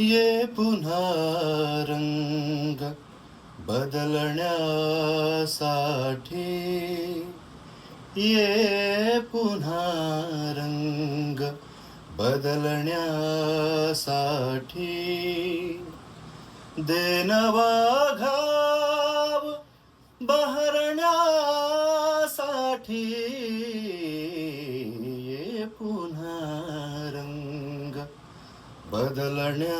ये पुन्हा रंग बदलण्यासाठी ये पुन्हा रंग बदलण्यासाठी देनवा घाव बहरण्यासाठी ये रंग बदलण्यासाठी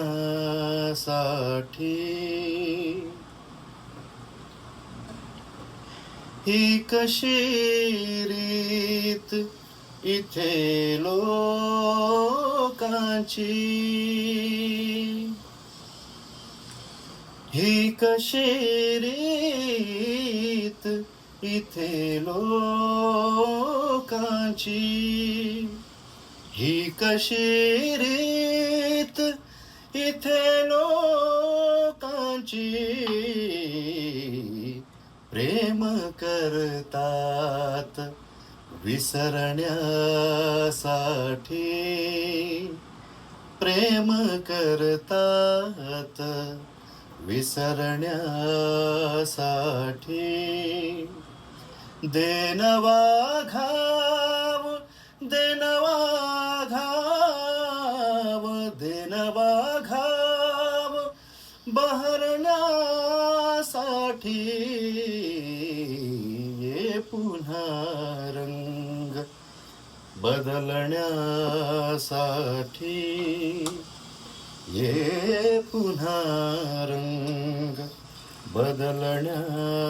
ही कशी रीत इथे लोकांची? ही कशी रीत इथे लोकांची? ही कशी रीत इथे लोकांची प्रेम करतात. विसरण्यासाठी प्रेम करतात. विसरण्यासाठी देनवा घाव देनवा घाव देनवा बहरण्यासाठी ये पुन्हा रंग बदलण्यासाठी ये पुन्हा रंग बदलण्यासाठी